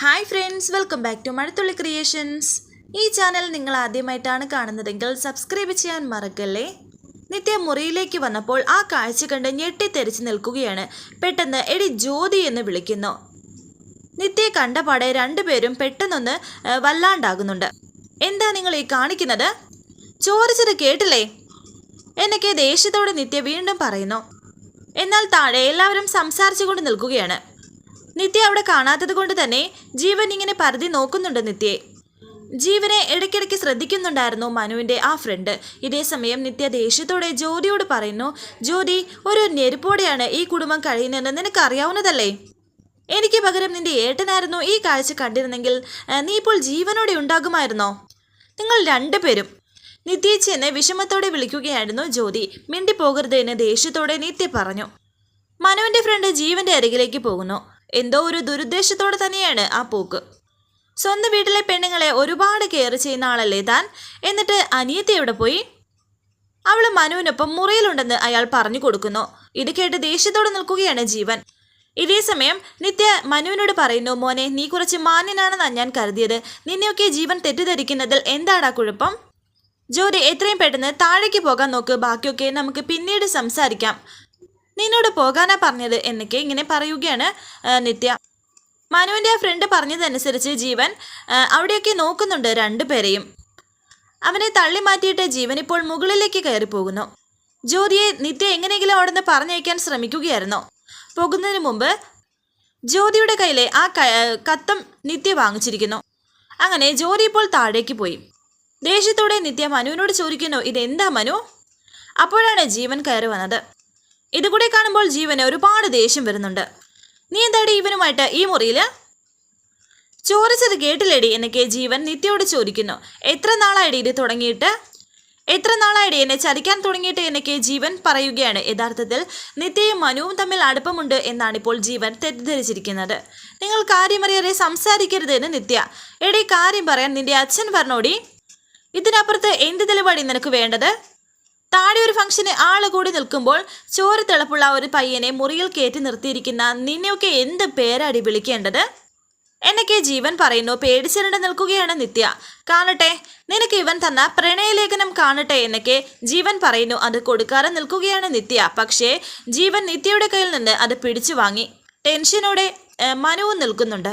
Hi friends welcome back to Mazhathulli creations ഈ channel നിങ്ങൾ ആദ്യമായിട്ടാണ് കാണുന്നതെങ്കിൽ സബ്സ്ക്രൈബ് ചെയ്യാൻ മറക്കല്ലേ? നിത്യ മുറിയിലേക്ക് വന്നപ്പോൾ ആ കാഴ്ച കണ്ട് ഞെട്ടിത്തെറിച്ച് നിൽക്കുകയാണ്. പെട്ടെന്ന് എടി ജ്യോതി എന്ന് വിളിക്കുന്നു. നിത്യയെ കണ്ടപാടെ രണ്ടുപേരും പെട്ടെന്നൊന്ന് വല്ലാണ്ടാകുന്നുണ്ട്. എന്താ നിങ്ങൾ ഈ കാണിക്കുന്നത്? ചോദിച്ചത് കേട്ടില്ലേ? എന്നൊക്കെ ദേഷ്യത്തോടെ നിത്യ വീണ്ടും പറയുന്നു. എന്നാൽ താഴെ എല്ലാവരും സംസാരിച്ചുകൊണ്ട് നിൽക്കുകയാണ്. നിത്യ അവിടെ കാണാത്തത് കൊണ്ട് തന്നെ ജീവൻ ഇങ്ങനെ പരതി നോക്കുന്നുണ്ട് നിത്യയെ. ജീവനെ ഇടയ്ക്കിടയ്ക്ക് ശ്രദ്ധിക്കുന്നുണ്ടായിരുന്നു മനുവിന്റെ ആ ഫ്രണ്ട് ഇതേസമയം നിത്യ ദേഷ്യത്തോടെ ജ്യോതിയോട് പറയുന്നു ജ്യോതി ഒരു ഞെരുപ്പോടെയാണ് ഈ കുടുംബം കഴിയുന്നതെന്ന് നിനക്കറിയാവുന്നതല്ലേ എനിക്ക് പകരം നിന്റെ ഏട്ടനായിരുന്നു ഈ കാഴ്ച കണ്ടിരുന്നെങ്കിൽ നീ ഇപ്പോൾ ജീവനോടെ ഉണ്ടാകുമായിരുന്നോ? നിങ്ങൾ രണ്ടുപേരും. എന്നെ വിഷമത്തോടെ വിളിക്കുകയായിരുന്നു ജ്യോതി. മിണ്ടിപ്പോകരുത് എന്ന് ദേഷ്യത്തോടെ നിത്യ പറഞ്ഞു. മനുവിന്റെ ഫ്രണ്ട് ജീവന്റെ അരികിലേക്ക് പോകുന്നു. എന്തോ ഒരു ദുരുദ്ദേശത്തോടെ തന്നെയാണ് ആ പോക്ക്. സ്വന്തം വീട്ടിലെ പെണ്ണുങ്ങളെ ഒരുപാട് കെയർ ചെയ്യുന്ന ആളല്ലേ താൻ? എന്നിട്ട് അനിയത്തി എവിടെ പോയി? അവൾ മനുവിനൊപ്പം മുറിയിലുണ്ടെന്ന് അയാൾ പറഞ്ഞു കൊടുക്കുന്നു. ഇത് കേട്ട് ദേഷ്യത്തോടെ നിൽക്കുകയാണ് ജീവൻ. ഇതേ സമയം നിത്യ മനുവിനോട് പറയുന്നു മോനെ നീ കുറച്ച് മാന്യനാണെന്നാണ് ഞാൻ കരുതിയത്. നിന്നെയൊക്കെ ജീവൻ തെറ്റിദ്ധരിക്കുന്നതിൽ എന്താടാ കുഴപ്പം? ജോലി എത്രയും പെട്ടെന്ന് താഴേക്ക് പോകാൻ നോക്ക്. ബാക്കിയൊക്കെ നമുക്ക് പിന്നീട് സംസാരിക്കാം. നിന്നോട് പോകാനാ പറഞ്ഞത് എന്നൊക്കെ ഇങ്ങനെ പറയുകയാണ് നിത്യ. മനുവിന്റെ ആ ഫ്രണ്ട് പറഞ്ഞതനുസരിച്ച് ജീവൻ അവിടെയൊക്കെ നോക്കുന്നുണ്ട് രണ്ടുപേരെയും അവനെ തള്ളി മാറ്റിയിട്ട് ജീവൻ ഇപ്പോൾ മുകളിലേക്ക് കയറി പോകുന്നു. ജ്യോതിയെ നിത്യ എങ്ങനെയെങ്കിലും അവിടെ നിന്ന് പറഞ്ഞയക്കാൻ ശ്രമിക്കുകയായിരുന്നു. പോകുന്നതിന് മുമ്പ് ജ്യോതിയുടെ കയ്യിലെ ആ കത്തം നിത്യ വാങ്ങിച്ചിരിക്കുന്നു. അങ്ങനെ ജ്യോതി ഇപ്പോൾ താഴേക്ക് പോയി. ദേഷ്യത്തോടെ നിത്യ മനുവിനോട് ചോദിക്കുന്നു ഇതെന്താ മനു? അപ്പോഴാണ് ജീവൻ കയറി വന്നത്. ഇതുകൂടെ കാണുമ്പോൾ ജീവന് ഒരുപാട് ദേഷ്യം വരുന്നുണ്ട്. നീ എന്താടി ഇവനുമായിട്ട് ഈ മുറിയിൽ? ചോദിച്ചത് കേട്ടില്ലേടി എന്നൊക്കെ ജീവൻ നിത്യയോട് ചോദിക്കുന്നു. എത്ര നാളായിടി ഇത് തുടങ്ങിയിട്ട്? എത്ര നാളായിടി എന്നെ ചതിക്കാൻ തുടങ്ങിയിട്ട് എന്നൊക്കെ ജീവൻ പറയുകയാണ്. യഥാർത്ഥത്തിൽ നിത്യയും മനുവും തമ്മിൽ അടുപ്പമുണ്ട് എന്നാണ് ഇപ്പോൾ ജീവൻ തെറ്റിദ്ധരിച്ചിരിക്കുന്നത്. നിങ്ങൾ കാര്യമറിയാതെ സംസാരിക്കരുത് എന്ന് നിത്യ. എടി കാര്യം പറയാൻ നിന്റെ അച്ഛൻ പറഞ്ഞോടി. ഇതിനപ്പുറത്ത് എന്ത് തെളിവാടി നിനക്ക് വേണ്ടത്? താഴെ ഒരു ഫംഗ്ഷന് ആൾ കൂടി നിൽക്കുമ്പോൾ ചോര തിളപ്പുള്ള ഒരു പയ്യനെ മുറിയിൽ കയറ്റി നിർത്തിയിരിക്കുന്ന നിന്നെയൊക്കെ എന്ത് പേരടി വിളിക്കേണ്ടത്? എന്നൊക്കെ ജീവൻ പറയുന്നു. പേടിച്ചിരണ്ട് നിൽക്കുകയാണ് നിത്യ. കാണട്ടെ നിനക്ക് ഇവൻ തന്ന പ്രണയലേഖനം കാണട്ടെ എന്നൊക്കെ ജീവൻ പറയുന്നു. അത് കൊടുക്കാതെ നിൽക്കുകയാണ് നിത്യ. പക്ഷേ ജീവൻ നിത്യയുടെ കയ്യിൽ നിന്ന് അത് പിടിച്ചു വാങ്ങി. ടെൻഷനോടെ മനുവും നിൽക്കുന്നുണ്ട്.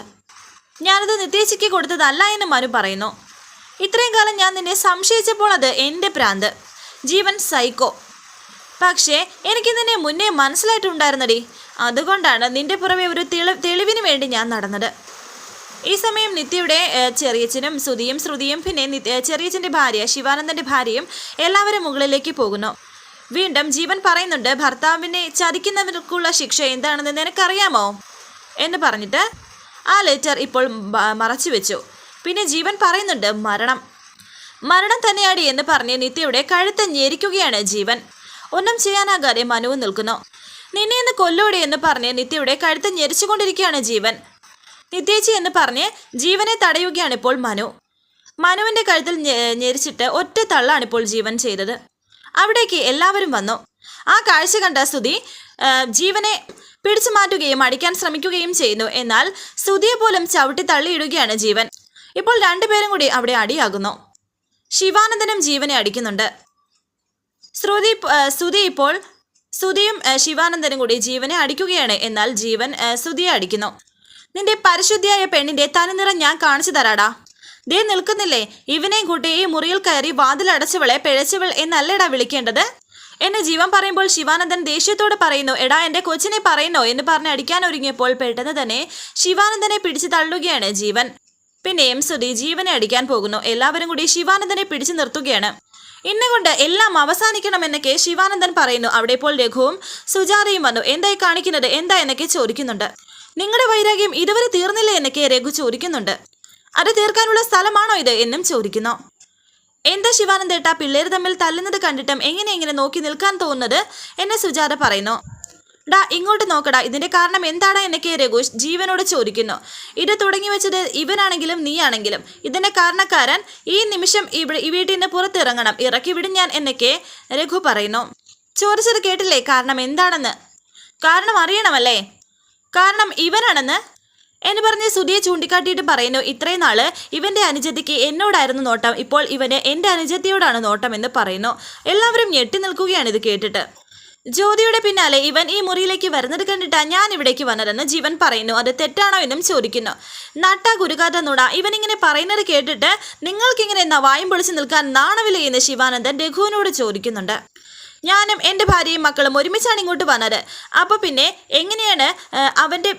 ഞാനത് നിത്യേച്ചിക്ക് കൊടുത്തതല്ല എന്ന് മനു പറയുന്നു. ഇത്രയും കാലം ഞാൻ നിന്നെ സംശയിച്ചപ്പോൾ അത് എന്റെ പ്രാന്ത്. ജീവൻ സൈക്കോ. പക്ഷേ എനിക്ക് നിന്നെ മുന്നേ മനസ്സിലായിട്ടുണ്ടായിരുന്നടി. അതുകൊണ്ടാണ് നിന്റെ പുറമെ ഒരു തെളി തെളിവിന് വേണ്ടി ഞാൻ നടന്നത്. ഈ സമയം നിത്യയുടെ ചെറിയച്ചനും സുധിയും ശ്രുതിയും പിന്നെ നിത്യ ചെറിയച്ഛന്റെ ഭാര്യ ശിവാനന്ദന്റെ ഭാര്യയും എല്ലാവരും മുകളിലേക്ക് പോകുന്നു. വീണ്ടും ജീവൻ പറയുന്നുണ്ട് ഭർത്താവിനെ ചതിക്കുന്നവർക്കുള്ള ശിക്ഷ എന്താണെന്ന് നിനക്കറിയാമോ? എന്ന് പറഞ്ഞിട്ട് ആ ലെറ്റർ ഇപ്പോൾ മറച്ചു വെച്ചു പിന്നെ ജീവൻ പറയുന്നുണ്ട് മരണം. മരണം തന്നെയാടി എന്ന് പറഞ്ഞ് നിത്യയുടെ കഴുത്ത് ഞെരിക്കുകയാണ് ജീവൻ. ഒന്നും ചെയ്യാനാകാതെ മനു നിൽക്കുന്നു. നിന്നെ ഇന്ന് കൊല്ലോടെ എന്ന് പറഞ്ഞ് നിത്യയുടെ കഴുത്ത് ഞെരിച്ചുകൊണ്ടിരിക്കുകയാണ് ജീവൻ. നിത്യേച്ചി എന്ന് പറഞ്ഞ് ജീവനെ തടയുകയാണ് ഇപ്പോൾ മനു. മനുവിന്റെ കഴുത്തിൽ ഞെരിച്ചിട്ട് ഒറ്റ തള്ളാണ് ഇപ്പോൾ ജീവൻ ചെയ്തത്. അവിടേക്ക് എല്ലാവരും വന്നു. ആ കാഴ്ച കണ്ട സ്തുതി ജീവനെ പിടിച്ചു മാറ്റുകയും അടിക്കാൻ ശ്രമിക്കുകയും ചെയ്യുന്നു. എന്നാൽ സ്തുതിയെ പോലും ചവിട്ടി തള്ളിയിടുകയാണ് ജീവൻ. ഇപ്പോൾ രണ്ടുപേരും കൂടി അവിടെ അടിയാകുന്നു. ശിവാനന്ദനും ജീവനെ അടിക്കുന്നുണ്ട്. ശ്രുതി ശ്രുതി ഇപ്പോൾ ശ്രുതിയും ശിവാനന്ദനും കൂടി ജീവനെ അടിക്കുകയാണ്. എന്നാൽ ജീവൻ ശ്രുതിയെ അടിക്കുന്നു. നിന്റെ പരിശുദ്ധിയായ പെണ്ണിന്റെ തനിനിറം ഞാൻ കാണിച്ചു തരാടാ. ദേ നിൽക്കുന്നില്ലേ? ഇവനെയും കൂട്ടി ഈ മുറിയിൽ കയറി വാതിലടച്ചവളെ പിഴച്ചവൾ എന്നല്ലടാ വിളിക്കേണ്ടത്? എന്നെ ജീവൻ പറയുമ്പോൾ ശിവാനന്ദൻ ദേഷ്യത്തോട് പറയുന്നു എടാ എന്റെ കൊച്ചിനെ പറയുന്നോ? എന്ന് പറഞ്ഞ് അടിക്കാൻ ഒരുങ്ങിയപ്പോൾ പെട്ടെന്ന് തന്നെ ശിവാനന്ദനെ പിടിച്ചു തള്ളുകയാണ് ജീവൻ. പിന്നെയും സുധി ജീവനെ അടിക്കാൻ പോകുന്നു. എല്ലാവരും കൂടി ശിവാനന്ദനെ പിടിച്ചു നിർത്തുകയാണ്. ഇന്നുകൊണ്ട് എല്ലാം അവസാനിക്കണമെന്നൊക്കെ ശിവാനന്ദൻ പറയുന്നു. അവിടെ ഇപ്പോൾ രഘുവും സുജാതയും വന്നു. എന്തായി കാണിക്കുന്നത്? എന്താ എന്നൊക്കെ ചോദിക്കുന്നുണ്ട്. നിങ്ങളുടെ വൈരാഗ്യം ഇതുവരെ തീർന്നില്ല എന്നൊക്കെ രഘു ചോദിക്കുന്നുണ്ട്. അത് തീർക്കാനുള്ള സ്ഥലമാണോ ഇത് എന്നും ചോദിക്കുന്നു. എന്താ ശിവാനന്ദേട്ട പിള്ളേർ തമ്മിൽ തല്ലുന്നത് കണ്ടിട്ടും എങ്ങനെ എങ്ങനെ നോക്കി നിൽക്കാൻ തോന്നുന്നത്? എന്നെ സുജാത പറയുന്നു. ഡാ ഇങ്ങോട്ട് നോക്കടാ ഇതിന്റെ കാരണം എന്താടാ എന്നൊക്കെ രഘുഷ് ജീവനോട് ചോദിക്കുന്നു. ഇത് തുടങ്ങി വെച്ചത് ഇവനാണെങ്കിലും നീയാണെങ്കിലും. ഇതിന്റെ കാരണക്കാരൻ ഈ നിമിഷം ഇവിടെ ഈ വീട്ടിൽ നിന്ന് പുറത്തിറങ്ങണം. ഇറക്കി വിടും ഞാൻ എന്നൊക്കെ രഘു പറയുന്നു. ചോദിച്ചത് കേട്ടില്ലേ? കാരണം എന്താണെന്ന്? കാരണം അറിയണമല്ലേ? കാരണം ഇവനാണെന്ന്? എന്ന് പറഞ്ഞ് സുധിയെ ചൂണ്ടിക്കാട്ടിയിട്ട് പറയുന്നു ഇത്രയും നാൾ ഇവന്റെ അനുജത്തിക്ക് എന്നോടായിരുന്നു നോട്ടം. ഇപ്പോൾ ഇവന് എന്റെ അനുജത്തിയോടാണ് നോട്ടം എന്ന് പറയുന്നു. എല്ലാവരും ഞെട്ടി നിൽക്കുകയാണ് ഇത് കേട്ടിട്ട്. ജ്യോതിയുടെ പിന്നാലെ ഇവൻ ഈ മുറിയിലേക്ക് വരുന്നത് കണ്ടിട്ടാ ഞാൻ ഇവിടേക്ക് വന്നതെന്ന് ജീവൻ പറയുന്നു. അത് തെറ്റാണോ എന്നും ചോദിക്കുന്നു. നട്ട ഗുരുകാത്ത നുട ഇവൻ ഇങ്ങനെ പറയുന്നത് കേട്ടിട്ട് നിങ്ങൾക്കിങ്ങനെ എന്നാ വായും പൊളിച്ച് നിൽക്കാൻ നാണവില്ല എന്ന് ശിവാനന്ദൻ രഘുവിനോട് ചോദിക്കുന്നുണ്ട്. ഞാനും എന്റെ ഭാര്യയും മക്കളും ഒരുമിച്ചാണ് ഇങ്ങോട്ട് വന്നത്. അപ്പോൾ പിന്നെ എങ്ങനെയാണ് അവന്റെ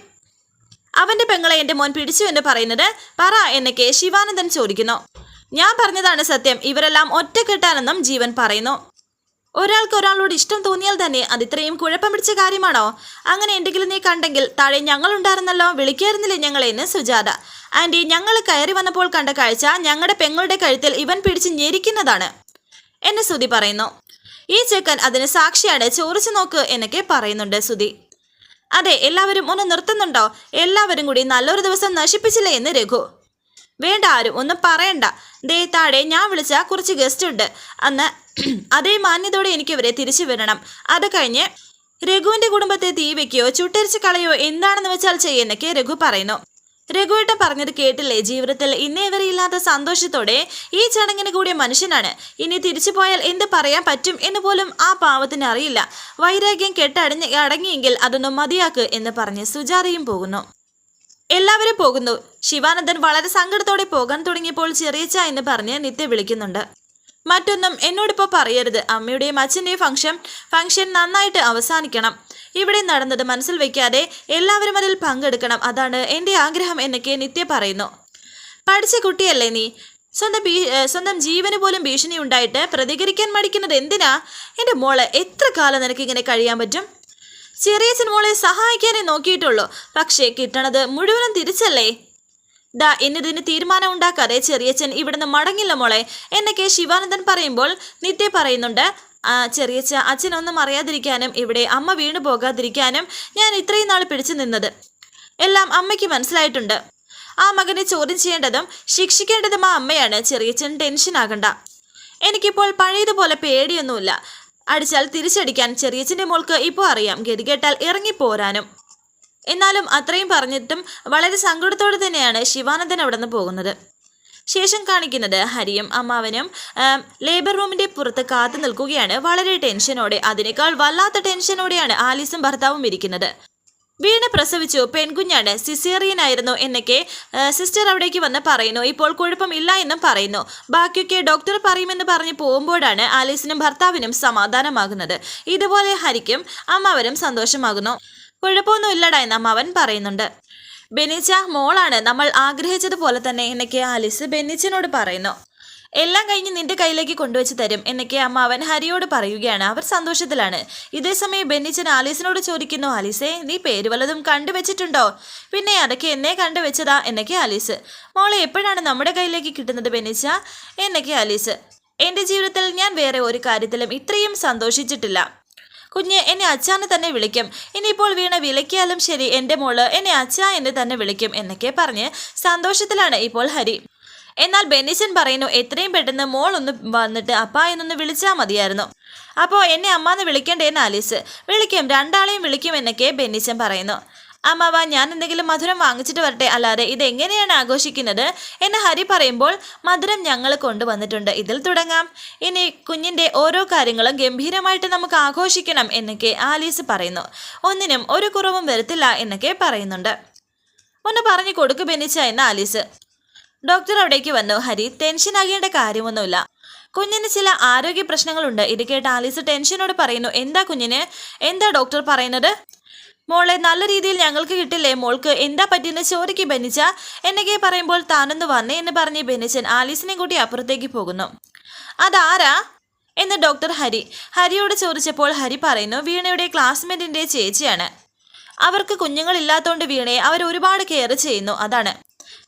അവന്റെ പെങ്ങളെ എന്റെ മോൻ പിടിച്ചു എന്ന് പറയുന്നത്? പറ എന്നൊക്കെ ശിവാനന്ദൻ ചോദിക്കുന്നു. ഞാൻ പറഞ്ഞതാണ് സത്യം. ഇവരെല്ലാം ഒറ്റക്കെട്ടാണെന്നും ജീവൻ പറയുന്നു. ഒരാൾക്ക് ഒരാളോട് ഇഷ്ടം തോന്നിയാൽ തന്നെ അത് ഇത്രയും കുഴപ്പം പിടിച്ച കാര്യമാണോ? അങ്ങനെ എന്തെങ്കിലും നീ കണ്ടെങ്കിൽ താഴെ ഞങ്ങളുണ്ടായിരുന്നല്ലോ വിളിക്കായിരുന്നില്ലേ ഞങ്ങളെ എന്ന് സുജാത. ആന്റി ഞങ്ങൾ കയറി വന്നപ്പോൾ കണ്ട കാഴ്ച ഞങ്ങളുടെ പെങ്ങളുടെ കഴുത്തിൽ ഇവൻ പിടിച്ച് ഞെരിക്കുന്നതാണ് എന്ന് സുതി പറയുന്നു. ഈ ചെക്കൻ അതിന് സാക്ഷിയാണ് ചോറിച്ചു നോക്ക് എന്നൊക്കെ പറയുന്നുണ്ട് സുതി അതെ എല്ലാവരും ഒന്ന് നിർത്തുന്നുണ്ടോ? എല്ലാവരും കൂടി നല്ലൊരു ദിവസം നശിപ്പിച്ചില്ലേ എന്ന് രഘു. വേണ്ട ആരും ഒന്നും പറയണ്ട. ദേ താഴെ ഞാൻ വിളിച്ച കുറച്ച് ഗസ്റ്റ് ഉണ്ട്. അന്ന് അതേ മാന്യതയോടെ എനിക്ക് ഇവരെ തിരിച്ചു വരണം അത് കഴിഞ്ഞ് രഘുവിന്റെ കുടുംബത്തെ തീ വെക്കുകയോ ചുട്ടരിച്ച് കളയോ എന്താണെന്ന് വെച്ചാൽ ചെയ്യുന്നൊക്കെ രഘു പറയുന്നു. രഘുവേട്ടൻ പറഞ്ഞത് കേട്ടില്ലേ? ജീവിതത്തിൽ ഇന്നേ വരെ ഇല്ലാത്ത സന്തോഷത്തോടെ ഈ ചടങ്ങിന് കൂടിയ മനുഷ്യനാണ്. ഇനി തിരിച്ചു പോയാൽ എന്ത് പറയാൻ പറ്റും എന്ന് പോലും ആ പാവത്തിന് അറിയില്ല. വൈരാഗ്യം കെട്ടടഞ്ഞ് അടങ്ങിയെങ്കിൽ അതൊന്നും മതിയാക്ക് എന്ന് പറഞ്ഞ് സുജാതയും പോകുന്നു. എല്ലാവരും പോകുന്നു. ശിവാനന്ദൻ വളരെ സങ്കടത്തോടെ പോകാൻ തുടങ്ങിയപ്പോൾ ചെറിയച്ച എന്ന് പറഞ്ഞ് നിത്യ വിളിക്കുന്നുണ്ട്. മറ്റൊന്നും എന്നോടിപ്പോൾ പറയരുത്. അമ്മയുടെയും അച്ഛന്റെയും ഫംഗ്ഷൻ ഫംഗ്ഷൻ നന്നായിട്ട് അവസാനിക്കണം. ഇവിടെ നടന്നത് മനസ്സിൽ വെക്കാതെ എല്ലാവരും അതിൽ പങ്കെടുക്കണം. അതാണ് എന്റെ ആഗ്രഹം എന്നൊക്കെ നിത്യ പറയുന്നു. പഠിച്ച കുട്ടിയല്ലേ നീ? സ്വന്തം ഭീ സ്വന്തം ജീവന് പോലും ഭീഷണി ഉണ്ടായിട്ട് പ്രതികരിക്കാൻ മടിക്കുന്നത് എന്തിനാ? എന്റെ മോളെ എത്ര കാലം നിനക്ക് ഇങ്ങനെ കഴിയാൻ പറ്റും? ചെറിയ മോളെ സഹായിക്കാനേ നോക്കിയിട്ടുള്ളൂ. പക്ഷേ കിട്ടണത് മുഴുവനും തിരിച്ചല്ലേ? ദാ എന്നതിന് തീരുമാനം ഉണ്ടാക്കാതെ ചെറിയച്ഛൻ ഇവിടുന്ന് മടങ്ങില്ല മോളെ. എന്നൊക്കെ ശിവാനന്ദൻ പറയുമ്പോൾ നിത്യ പറയുന്നുണ്ട് ആ ചെറിയച്ഛ അച്ഛനൊന്നും അറിയാതിരിക്കാനും ഇവിടെ അമ്മ വീണു പോകാതിരിക്കാനും ഞാൻ ഇത്രയും നാൾ പിടിച്ചു നിന്നത്. എല്ലാം അമ്മയ്ക്ക് മനസ്സിലായിട്ടുണ്ട്. ആ മകനെ ചോദ്യം ചെയ്യേണ്ടതും ശിക്ഷിക്കേണ്ടതും ആ അമ്മയാണ്. ചെറിയച്ഛൻ ടെൻഷൻ ആകണ്ട. എനിക്കിപ്പോൾ പഴയതുപോലെ പേടിയൊന്നുമില്ല. അടിച്ചാൽ തിരിച്ചടിക്കാൻ ചെറിയച്ഛന്റെ മോൾക്ക് ഇപ്പോൾ അറിയാം. ഗതികെട്ടാൽ ഇറങ്ങിപ്പോരാനും. എന്നാലും അത്രയും പറഞ്ഞിട്ടും വളരെ സങ്കടത്തോടെ തന്നെയാണ് ശിവാനന്ദൻ അവിടെ നിന്ന് പോകുന്നത്. ശേഷം കാണിക്കുന്നത് ഹരിയും അമ്മാവനും ലേബർ റൂമിന്റെ പുറത്ത് കാത്തു നിൽക്കുകയാണ്. വളരെ ടെൻഷനോടെ അതിനേക്കാൾ വല്ലാത്ത ടെൻഷനോടെയാണ് ആലീസും ഭർത്താവും ഇരിക്കുന്നത്. വീണ പ്രസവിച്ചു. പെൺകുഞ്ഞാണ്. സിസേറിയൻ ആയിരുന്നു എന്നൊക്കെ സിസ്റ്റർ അവിടേക്ക് വന്ന് പറയുന്നു. ഇപ്പോൾ കുഴപ്പമില്ല എന്നും പറയുന്നു. ബാക്കിയൊക്കെ ഡോക്ടർ പറയുമെന്ന് പറഞ്ഞ് പോകുമ്പോഴാണ് ആലീസിനും ഭർത്താവിനും സമാധാനമാകുന്നത്. ഇതുപോലെ ഹരിക്കും അമ്മാവനും സന്തോഷമാകുന്നു. കുഴപ്പമൊന്നും ഇല്ലടാ എന്ന് അമ്മാവൻ പറയുന്നുണ്ട്. ബെന്നിച്ച മോളാണ്. നമ്മൾ ആഗ്രഹിച്ചതുപോലെ തന്നെ എന്നൊക്കെ ആലിസ് ബെന്നിച്ചനോട് പറയുന്നു. എല്ലാം കഴിഞ്ഞ് നിന്റെ കയ്യിലേക്ക് കൊണ്ടുവച്ച് തരും എന്നൊക്കെ അമ്മാവൻ ഹരിയോട് പറയുകയാണ്. അവർ സന്തോഷത്തിലാണ്. ഇതേസമയം ബെന്നിച്ചൻ ആലീസിനോട് ചോദിക്കുന്നു ആലീസേ നീ പേര് വല്ലതും കണ്ടുവച്ചിട്ടുണ്ടോ? പിന്നെ അതൊക്കെ എന്നെ കണ്ടുവച്ചതാ എന്നൊക്കെ ആലീസ്. മോളെ എപ്പോഴാണ് നമ്മുടെ കയ്യിലേക്ക് കിട്ടുന്നത് ബെന്നിച്ച എന്നൊക്കെ ആലീസ്. എന്റെ ജീവിതത്തിൽ ഞാൻ വേറെ ഒരു കാര്യത്തിലും ഇത്രയും സന്തോഷിച്ചിട്ടില്ല. കുഞ്ഞ് എന്നെ അച്ഛാന്ന് തന്നെ വിളിക്കും. ഇനിയിപ്പോൾ വീണ വിളിക്കാലും ശരി എന്റെ മോൾ എന്നെ അച്ഛ എന്ന് തന്നെ വിളിക്കും എന്നൊക്കെ പറഞ്ഞ് സന്തോഷത്തിലാണ് ഇപ്പോൾ ഹരി. എന്നാൽ ബെന്നിച്ചൻ പറയുന്നു എത്രയും പെട്ടെന്ന് മോൾ ഒന്ന് വന്നിട്ട് അപ്പ എന്നൊന്ന് വിളിച്ചാൽ മതിയായിരുന്നു. അപ്പോൾ എന്നെ അമ്മ എന്ന് വിളിക്കണ്ടേന്ന് ആലീസ്. വിളിക്കും രണ്ടാളെയും വിളിക്കും എന്നൊക്കെ ബെന്നിച്ചൻ പറയുന്നു. അമ്മാവ ഞാൻ എന്തെങ്കിലും മധുരം വാങ്ങിച്ചിട്ട് വരട്ടെ അല്ലാതെ ഇത് എങ്ങനെയാണ് ആഘോഷിക്കുന്നത് എന്ന് ഹരി പറയുമ്പോൾ മധുരം ഞങ്ങൾ കൊണ്ടുവന്നിട്ടുണ്ട്. ഇതിൽ തുടങ്ങാം. ഇനി കുഞ്ഞിന്റെ ഓരോ കാര്യങ്ങളും ഗംഭീരമായിട്ട് നമുക്ക് ആഘോഷിക്കണം എന്നൊക്കെ ആലീസ് പറയുന്നു. ഒന്നിനും ഒരു കുറവും വരത്തില്ല എന്നൊക്കെ പറയുന്നുണ്ട്. ഒന്ന് പറഞ്ഞു കൊടുക്കു ബെനിച്ച എന്ന ആലീസ്. ഡോക്ടർ അവിടേക്ക് വന്നു. ഹരി ടെൻഷൻ ആകേണ്ട കാര്യമൊന്നുമില്ല. കുഞ്ഞിന് ചില ആരോഗ്യ പ്രശ്നങ്ങളുണ്ട്. ഇത് കേട്ട് ആലീസ് ടെൻഷനോട് പറയുന്നു. എന്താ കുഞ്ഞിന്? എന്താ ഡോക്ടർ പറയുന്നത്? മോളെ നല്ല രീതിയിൽ ഞങ്ങൾക്ക് കിട്ടില്ലേ? മോൾക്ക് എന്താ പറ്റിയെന്ന് ചോദിക്ക് ബെനിച്ച എന്നൊക്കെ പറയുമ്പോൾ താനൊന്ന് വന്നേ എന്ന് പറഞ്ഞ് ബെനിച്ചൻ ആലീസിനെ കൂട്ടി അപ്പുറത്തേക്ക് പോകുന്നു. അതാരാ? എന്ന് ഡോക്ടർ ഹരി. ഹരിയോട് ചോദിച്ചപ്പോൾ ഹരി പറയുന്നു വീണയുടെ ക്ലാസ്മേറ്റിന്റെ ചേച്ചിയാണ്. അവർക്ക് കുഞ്ഞുങ്ങളില്ലാത്തതുകൊണ്ട് വീണയെ അവർ ഒരുപാട് കെയർ ചെയ്യുന്നു അതാണ്.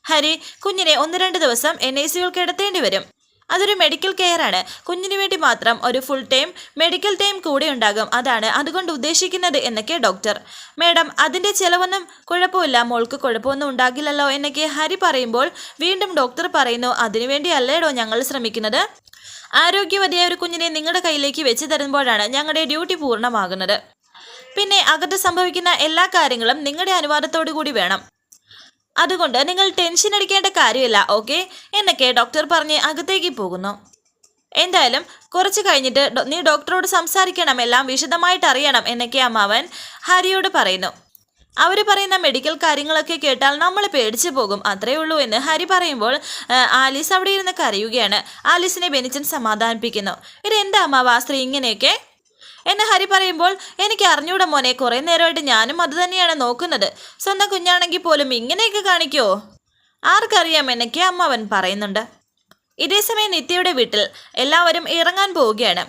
ഹരി കുഞ്ഞിനെ ഒന്ന് രണ്ട് ദിവസം എൻ ഐ സികൾക്ക് കിടത്തേണ്ടി വരും. അതൊരു മെഡിക്കൽ കെയർ ആണ്. കുഞ്ഞിന് വേണ്ടി മാത്രം ഒരു ഫുൾ ടൈം മെഡിക്കൽ ടൈം കൂടെ ഉണ്ടാകും. അതാണ് അതുകൊണ്ട് ഉദ്ദേശിക്കുന്നത് എന്നൊക്കെ ഡോക്ടർ മേഡം അതിന്റെ ചിലവൊന്നും കുഴപ്പമില്ല. മോൾക്ക് കുഴപ്പമൊന്നും ഉണ്ടാകില്ലല്ലോ എന്നൊക്കെ ഹരി പറയുമ്പോൾ വീണ്ടും ഡോക്ടർ പറയുന്നു അതിനുവേണ്ടി അല്ലേടോ ഞങ്ങൾ ശ്രമിക്കുന്നത്? ആരോഗ്യവതിയായ ഒരു കുഞ്ഞിനെ നിങ്ങളുടെ കയ്യിലേക്ക് വെച്ച് തരുമ്പോഴാണ് ഞങ്ങളുടെ ഡ്യൂട്ടി പൂർണമാകുന്നത്. പിന്നെ അകത്ത് സംഭവിക്കുന്ന എല്ലാ കാര്യങ്ങളും നിങ്ങളുടെ അനുവാദത്തോടു കൂടി വേണം. അതുകൊണ്ട് നിങ്ങൾ ടെൻഷൻ അടിക്കേണ്ട കാര്യമില്ല ഓക്കെ എന്നൊക്കെ ഡോക്ടർ പറഞ്ഞ് അകത്തേക്ക് പോകുന്നു. എന്തായാലും കുറച്ച് കഴിഞ്ഞിട്ട് നീ ഡോക്ടറോട് സംസാരിക്കണം എല്ലാം വിശദമായിട്ട് അറിയണം എന്നൊക്കെ അമ്മാവൻ ഹരിയോട് പറയുന്നു. അവർ പറയുന്ന മെഡിക്കൽ കാര്യങ്ങളൊക്കെ കേട്ടാൽ നമ്മൾ പേടിച്ചു പോകും അത്രയേ ഉള്ളൂ എന്ന് ഹരി പറയുമ്പോൾ ആലീസ് അവിടെ ഇരുന്ന് കരയുകയാണ്. ആലീസിനെ ബെനിച്ചൻ സമാധാനിപ്പിക്കുന്നു. ഇതെന്താ അമ്മാവ സ്ത്രീ ഇങ്ങനെയൊക്കെ? എന്ന് ഹരി പറയുമ്പോൾ എനിക്ക് അറിഞ്ഞൂടെ മോനെ കുറേ നേരമായിട്ട് ഞാനും അത് തന്നെയാണ് നോക്കുന്നത്. സ്വന്തം കുഞ്ഞാണെങ്കിൽ പോലും ഇങ്ങനെയൊക്കെ കാണിക്കോ? ആർക്കറിയാം എന്നൊക്കെ അമ്മാവൻ പറയുന്നുണ്ട്. ഇതേസമയം നിത്യയുടെ വീട്ടിൽ എല്ലാവരും ഇറങ്ങാൻ പോവുകയാണ്.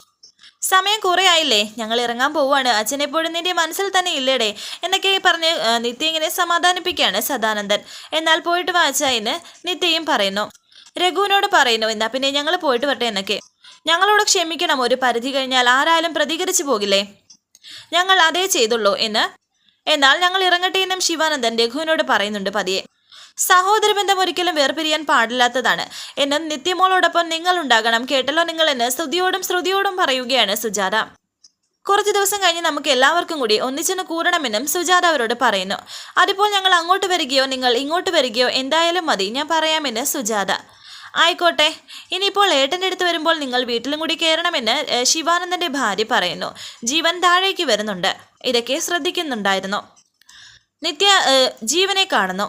സമയം കുറേ ആയില്ലേ? ഞങ്ങൾ ഇറങ്ങാൻ പോവാണ് അച്ഛനെപ്പോഴും നിന്റെ മനസ്സിൽ തന്നെ ഇല്ലേടേ? എന്നൊക്കെ പറഞ്ഞ് നിത്യ ഇങ്ങനെ സമാധാനിപ്പിക്കുകയാണ് സദാനന്ദൻ. എന്നാൽ പോയിട്ട് വാച്ച എന്ന് നിത്യയും പറയുന്നു. രഘുവിനോട് പറയുന്നു എന്നാ പിന്നെ ഞങ്ങൾ പോയിട്ട് വരട്ടെ എന്നൊക്കെ. ഞങ്ങളോട് ക്ഷമിക്കണം ഒരു പരിധി കഴിഞ്ഞാൽ ആരായാലും പ്രതികരിച്ചു പോകില്ലേ? ഞങ്ങൾ അതേ ചെയ്തുള്ളൂ എന്ന്. എന്നാൽ ഞങ്ങൾ ഇറങ്ങട്ടെ എന്നും ശിവാനന്ദൻ രഘുവിനോട് പറയുന്നുണ്ട് പതിയെ. സഹോദര ബന്ധം ഒരിക്കലും വേർപിരിയാൻ പാടില്ലാത്തതാണ്. എന്നും നിത്യമോളോടൊപ്പം നിങ്ങൾ ഉണ്ടാകണം. കേട്ടല്ലോ നിങ്ങൾ എന്ന് സ്തുതിയോടും ശ്രുതിയോടും പറയുകയാണ് സുജാത. കുറച്ച് ദിവസം കഴിഞ്ഞ് നമുക്ക് എല്ലാവർക്കും കൂടി ഒന്നിച്ചൊന്ന് കൂടണമെന്നും സുജാത അവരോട് പറയുന്നു. അതിപ്പോൾ ഞങ്ങൾ അങ്ങോട്ട് വരികയോ നിങ്ങൾ ഇങ്ങോട്ട് വരികയോ എന്തായാലും മതി. ഞാൻ പറയാമെന്ന് സുജാത. ആയിക്കോട്ടെ. ഇനിയിപ്പോൾ ഏട്ടന്റെ അടുത്ത് വരുമ്പോൾ നിങ്ങൾ വീട്ടിലും കൂടി കയറണമെന്ന് ശിവാനന്ദന്റെ ഭാര്യ പറയുന്നു. ജീവൻ താഴേക്ക് വരുന്നുണ്ട്. ഇതൊക്കെ ശ്രദ്ധിക്കുന്നുണ്ടായിരുന്നു. നിത്യ ജീവനെ കാണുന്നു.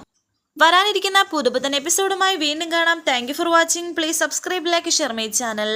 വരാനിരിക്കുന്ന പുതുപുത്തൻ എപ്പിസോഡുമായി വീണ്ടും കാണാം. Thank for watching please subscribe like share my channel